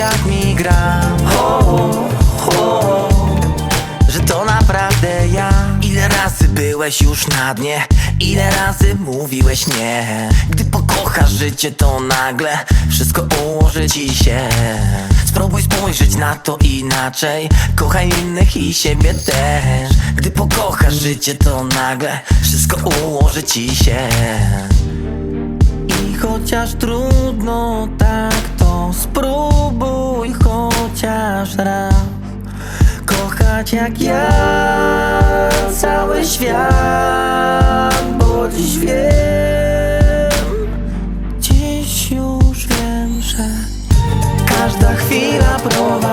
tak mi gra. Ho, ho, ho, Że to naprawdę ja. Ile razy byłeś już na dnie? Ile razy mówiłeś nie? Gdy pokochasz życie to nagle Wszystko ułoży ci się. Spróbuj spojrzeć na to inaczej. Kochaj innych i siebie też. Gdy pokochasz życie to nagle Wszystko ułoży ci się. I chociaż trudno Kochać jak ja. Cały świat Bo dziś wiem, dziś już wiem, że Każda chwila prowadzi